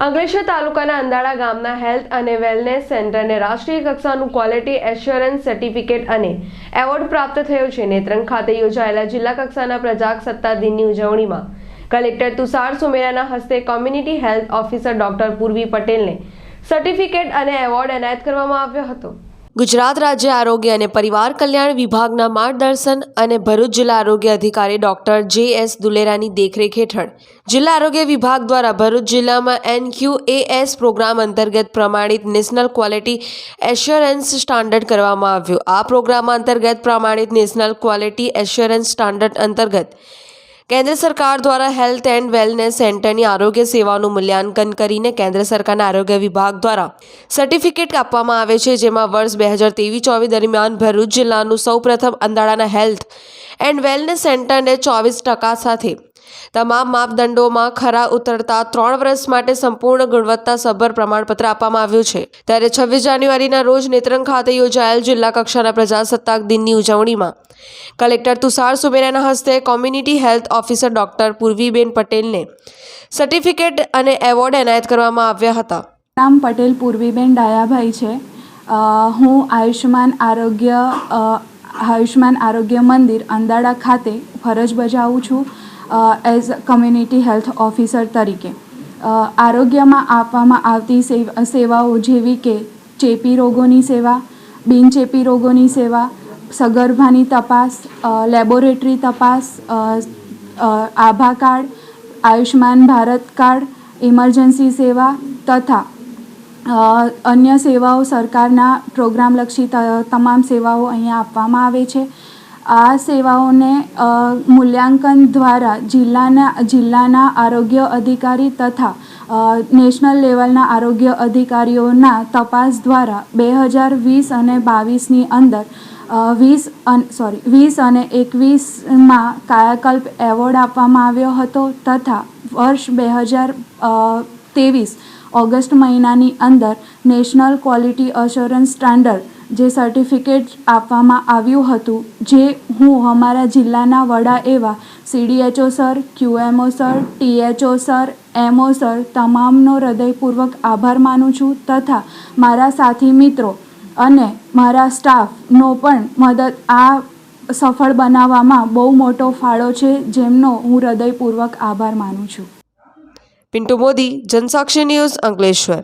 અંકલેશ્વર તાલુકાના અંદાળા ગામના હેલ્થ અને વેલનેસ સેન્ટરને રાષ્ટ્રીય કક્ષાનું ક્વોલિટી એશ્યોરન્સ સર્ટિફિકેટ અને એવોર્ડ પ્રાપ્ત થયો છે. નેત્રંગ ખાતે યોજાયેલા જિલ્લા કક્ષાના પ્રજાસત્તા દિનની ઉજવણીમાં કલેક્ટર તુષાર સુમેરાના હસ્તે community health officer doctor Purvi પટેલને સર્ટિફિકેટ અને એવોર્ડ એનાયત કરવામાં આવ્યો હતો. ગુજરાત રાજ્ય આરોગ્ય અને પરિવાર કલ્યાણ વિભાગના માર્ગદર્શન અને ભરૂચ જિલ્લા આરોગ્ય અધિકારી ડોક્ટર જે એસ દુલેરાની દેખરેખ હેઠળ જિલ્લા આરોગ્ય વિભાગ દ્વારા ભરૂચ જિલ્લામાં એનક્યુએએસ પ્રોગ્રામ અંતર્ગત પ્રમાણિત નેશનલ ક્વોલિટી એશ્યોરન્સ સ્ટાન્ડર્ડ કરવામાં આવ્યું. આ પ્રોગ્રામ અંતર્ગત પ્રમાણિત નેશનલ ક્વોલિટી એશ્યોરન્સ સ્ટાન્ડર્ડ અંતર્ગત કેન્દ્ર સરકાર દ્વારા હેલ્થ એન્ડ વેલનેસ સેન્ટરની આરોગ્ય સેવાનું મૂલ્યાંકન કરીને કેન્દ્ર સરકારના આરોગ્ય વિભાગ દ્વારા સર્ટિફિકેટ આપવામાં આવે છે, જેમાં વર્ષ બે હજાર ત્રેવીસ ચોવીસ દરમિયાન ભરૂચ જિલ્લાનું સૌપ્રથમ અંદાળાના હેલ્થ એન્ડ વેલનેસ સેન્ટરને ચોવીસ ટકા સાથે તમામ માપદંડોમાં ખરા ઉતરતા ત્રણ વર્ષ માટે સંપૂર્ણ ગુણવત્તાસભર પ્રમાણપત્ર આપવામાં આવ્યું છે. ત્યારે છવ્વીસ જાન્યુઆરીના રોજ નેત્રંગ ખાતે યોજાયેલ જિલ્લા કક્ષાના પ્રજાસત્તાક દિનની ઉજવણીમાં કલેક્ટર તુષાર સુબેરાના હસ્તે community health officer doctor Purviben પટેલને સર્ટિફિકેટ અને એવોર્ડ એનાયત કરવામાં આવ્યા હતા. નામ પટેલ, પૂર્વીબેન ડાયાભાઈ છે. હું આયુષ્માન આરોગ્ય આયુષ્માન આરોગ્ય મંદિર અંદાડા ખાતે ફરજ બજાવું છું. એઝ કમ્યુનિટી હેલ્થ ઓફિસર તરીકે. આરોગ્યમાં આપવામાં આવતી સેવાઓ જેવી કે ચેપી રોગોની સેવા બિનચેપી રોગોની સેવા, સગર્ભાની તપાસ લેબોરેટરી તપાસ Abha card Ayushman Bharat card, emergency સેવા તથા અન્ય સેવાઓ સરકારના પ્રોગ્રામલક્ષી તમામ સેવાઓ અહીંયા આપવામાં આવે છે. આ સેવાઓને મૂલ્યાંકન દ્વારા જિલ્લાના જિલ્લાના આરોગ્ય અધિકારી તથા નેશનલ લેવલના આરોગ્ય અધિકારીઓના તપાસ દ્વારા બે હજાર વીસ અને બાવીસની અંદર વીસ સોરી, વીસ અને એકવીસમાં કાયાકલ્પ એવોર્ડ આપવામાં આવ્યો હતો તથા વર્ષ બે હજાર ત્રેવીસ ઓગસ્ટ મહિનાની અંદર નેશનલ ક્વોલિટી અશ્યોરન્સ સ્ટાન્ડર્ડ જે સર્ટિફિકેટ આપવામાં આવ્યું હતું, જે હું અમારા જિલ્લાના વડા એવા CDHO sir QMO sir THO sir MO sir તમામનો હૃદયપૂર્વક આભાર માનું છું તથા મારા સાથી મિત્રો અને મારા સ્ટાફનો પણ મદદ આ સફળ બનાવવામાં બહુ મોટો ફાળો છે, જેમનો હું હૃદયપૂર્વક આભાર માનું છું. પિન્ટુ મોદી, જનસાક્ષી ન્યૂઝ અંકલેશ્વર.